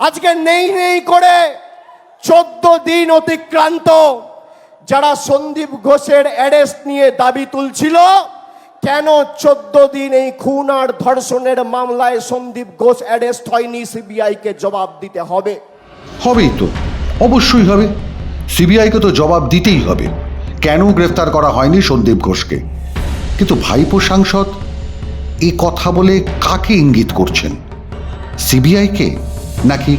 আজকে নেই নেই করে চোদ্দ দিন অতিক্রান্ত। যারা সন্দীপ ঘোষের অ্যারেস্ট নিয়ে দাবি তুলছিল, কেন চোদ্দ দিন এই খুন আর ধর্ষণের মামলায় সন্দীপ ঘোষ অ্যারেস্ট হয়নি, সিবিআইকে জবাব দিতে হবে। হবেই তো, অবশ্যই হবে। সিবিআইকে তো জবাব দিতেই হবে। কেন গ্রেফতার করা হয়নি সন্দীপ ঘোষকে? কিন্তু ভাইপো সাংসদ এই কথা বলে কাকে ইঙ্গিত করছেন? সিবিআইকে? নাকি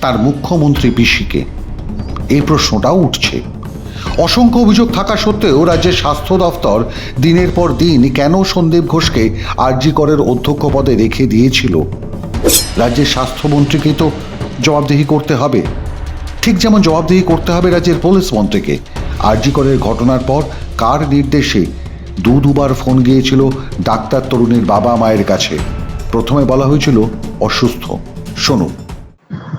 তার মুখ্যমন্ত্রী পিসিকে? এই প্রশ্নটাও উঠছে। অসংখ্য অভিযোগ থাকা সত্ত্বেও রাজ্যের স্বাস্থ্য দফতর দিনের পর দিন কেন সন্দীপ ঘোষকে আরজি করের অধ্যক্ষ পদে রেখে দিয়েছিল? রাজ্যের স্বাস্থ্যমন্ত্রীকেই তো জবাবদিহি করতে হবে। ঠিক যেমন জবাবদিহি করতে হবে রাজ্যের পুলিশ মন্ত্রীকে। আরজি করের ঘটনার পর কার নির্দেশে দু দুবার ফোন গিয়েছিল ডাক্তার তরুণীর বাবা মায়ের কাছে? প্রথমে বলা হয়েছিল অসুস্থ। শুনুন।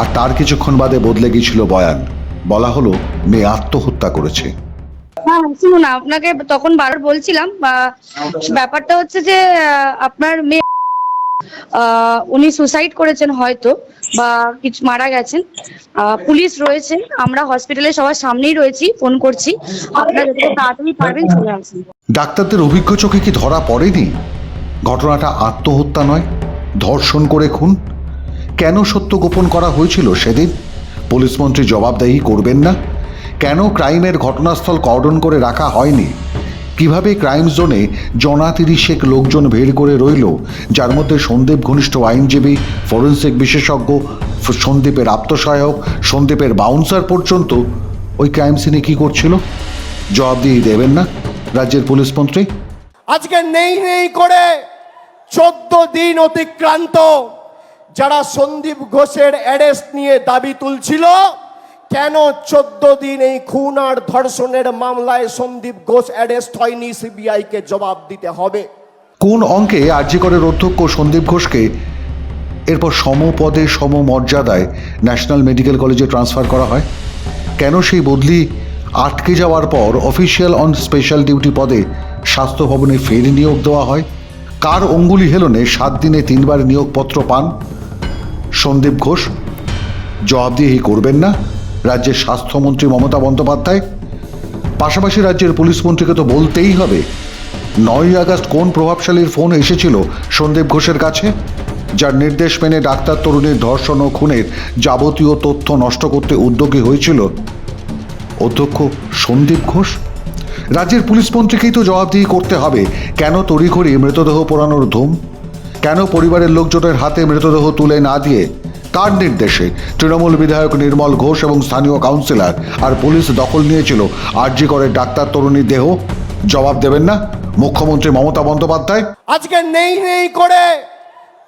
আর তার কিছুক্ষণ বাদে বদলে গিয়েছিল বয়ান। বলা হলো মেয়ে আত্মহত্যা করেছে। হ্যাঁ শুনুন আপনাকে তখন বারবার বলছিলাম ব্যাপারটা হচ্ছে যে আপনার মেয়ে উনি সুসাইড করেছেন হয়তো বা কিছু মারা গেছেন। পুলিশ রয়েছে আমরা হসপিটালে সবার সামনেই রয়েছি ফোন করছি। আপনারা যত তাড়াতাড়ি পারবেন চলে আসুন। ডাক্তারদের অভিজ্ঞ চোখে কি ধরা পড়েনি? ঘটনাটা আত্মহত্যা নয় ধর্ষণ করে খুন? কেন সত্য গোপন করা হয়েছিল সেদিন? পুলিশ মন্ত্রী জবাবদাহি করবেন না? কেন ক্রাইমের ঘটনাস্থল কর্ডন করে রাখা হয়নি? কীভাবে ক্রাইম জোনে জনা তিরিশেক লোকজন ভিড় করে রইল? যার মধ্যে সন্দীপ ঘনিষ্ঠ আইনজীবী, ফরেন্সিক বিশেষজ্ঞ, সন্দীপের আত্মসহায়ক, সন্দীপের বাউন্সার পর্যন্ত ওই ক্রাইম সিনে কি করছিল? জবাব দিয়ে দেবেন না, রাজ্যের পুলিশ মন্ত্রী। আজকে নেই নেই করে চোদ্দ দিন অতিক্রান্ত। যারা সন্দীপ ঘোষের অ্যারেস্ট নিয়ে দাবি তুলছিল, কেন চোদ্দ দিন এই খুন আর ধর্ষণের মামলায় সন্দীপ ঘোষ অ্যারেস্ট হয়নি সিবিআইকে জবাব দিতে হবে? কোন অঙ্কে আর্যিকরের অধ্যক্ষ সন্দীপ ঘোষকে এরপর সমপদে সমমর্যাদায় ন্যাশনাল মেডিকেল কলেজে ট্রান্সফার করা হয়? কেন সেই বদলি আটকে যাওয়ার পর অফিসিয়াল অন স্পেশাল ডিউটি পদে স্বাস্থ্য ভবনে ফের নিয়োগ দেওয়া হয়? কার অঙ্গুলি হেলনে সাত দিনে তিনবার নিয়োগপত্র পান? সন্দীপ ঘোষ, জবাবদিহি করবেন না রাজ্যের স্বাস্থ্যমন্ত্রী মমতা বন্দ্যোপাধ্যায়। পাশাপাশি রাজ্যের পুলিশ মন্ত্রীকে তো বলতেই হবে, নয়ই আগস্ট কোন প্রভাবশালীর ফোন এসেছিল সন্দীপ ঘোষের কাছে? যার নির্দেশ মেনে ডাক্তার তরুণীর ধর্ষণ ও খুনের যাবতীয় তথ্য নষ্ট করতে উদ্যোগী হয়েছিল অধ্যক্ষ সন্দীপ ঘোষ। রাজ্যের পুলিশ মন্ত্রীকেই তো জবাবদিহি করতে হবে, কেন তড়িঘড়ি মৃতদেহ পোড়ানোর ধুম? কেন পরিবারের লোকজনের হাতে মৃতদেহ তুলে না দিয়ে? কার নির্দেশে তৃণমূল বিধায়ক নির্মল ঘোষ এবং স্থানীয় কাউন্সিলর আর পুলিশ দখল নিয়েছিল। আরজি করে ডাক্তার তরুণীর দেহ? জবাব দেবেন না? মুখ্যমন্ত্রী মমতা বন্দ্যোপাধ্যায়? আজকে নেই নেই করে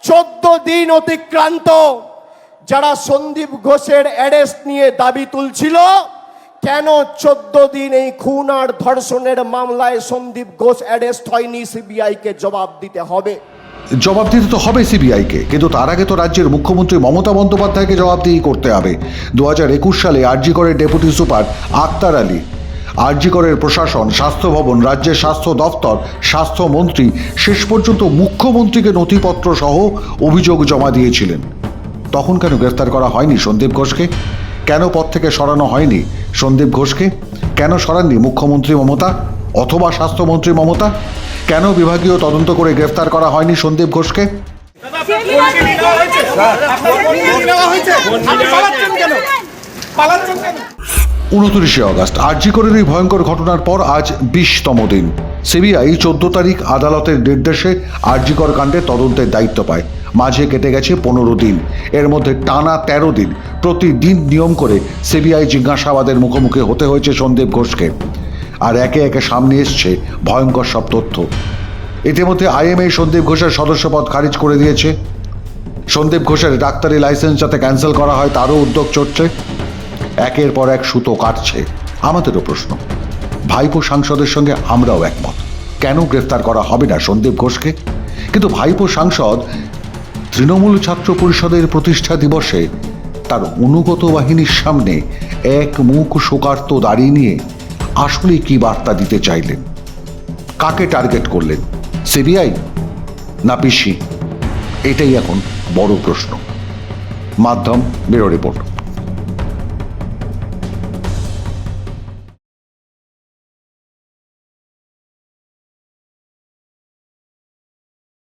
চোদ্দ দিন অতিক্রান্ত যারা সন্দীপ ঘোষের অ্যারেস্ট নিয়ে দাবি তুলছিল, কেন চোদ্দ দিন এই খুন আর ধর্ষণের মামলায় সন্দীপ ঘোষ অ্যারেস্ট হয়নি? সিবিআইকে জবাব দিতে হবে। জবাব দিতে তো হবে সিবিআইকে, কিন্তু তার আগে তো রাজ্যের মুখ্যমন্ত্রী মমতা বন্দ্যোপাধ্যায়কে জবাবদিহি করতে হবে। দু হাজার একুশ সালে আরজি করের deputy super Aktar Ali, RG করের প্রশাসন, স্বাস্থ্য ভবন, রাজ্যের স্বাস্থ্য দফতর স্বাস্থ্যমন্ত্রী শেষ পর্যন্ত মুখ্যমন্ত্রীকে নথিপত্র সহ অভিযোগ জমা দিয়েছিলেন। তখন কেন গ্রেফতার করা হয়নি সন্দীপ ঘোষকে? কেন পদ থেকে সরানো হয়নি সন্দীপ ঘোষকে? কেন সরাননি মুখ্যমন্ত্রী মমতা অথবা স্বাস্থ্যমন্ত্রী মমতা? কেন বিভাগীয় তদন্ত করে গ্রেফতার করা হয়নি সন্দীপ ঘোষকে? উনত্রিশে অগস্ট আরজিকরের এই ভয়ঙ্কর ঘটনার পর আজ বিশতম দিন। সিবিআই চোদ্দ তারিখ আদালতের নির্দেশে আরজিকর কাণ্ডে তদন্তের দায়িত্ব পায়। মাঝে কেটে গেছে পনেরো দিন। এর মধ্যে টানা তেরো দিন। প্রতিদিন নিয়ম করে সিবিআই জিজ্ঞাসাবাদের মুখোমুখি হতে হয়েছে সন্দীপ ঘোষকে। আর একে একে সামনে এসছে ভয়ঙ্কর সব তথ্য। ইতিমধ্যে আইএমএ সন্দীপ ঘোষের সদস্যপদ খারিজ করে দিয়েছে। সন্দীপ ঘোষের ডাক্তারি লাইসেন্স যাতে ক্যান্সেল করা হয়, তারও উদ্যোগ চলছে একের পর এক সুতো কাটছে। আমাদেরও প্রশ্ন। ভাইপো সাংসদের সঙ্গে আমরাও একমত। কেন গ্রেফতার করা হবে না সন্দীপ ঘোষকে? কিন্তু ভাইপো সাংসদ তৃণমূল ছাত্র পরিষদের প্রতিষ্ঠা দিবসে তার অনুগত বাহিনীর সামনে এক মুখ শোকার্ত দাঁড়িয়ে নিয়ে আসলে কি বার্তা দিতে চাইলেন? কাকে টার্গেট করলেন? সিবিআই না পিসি? এটাই এখন বড় প্রশ্ন। মাধ্যম ব্যুরো রিপোর্ট।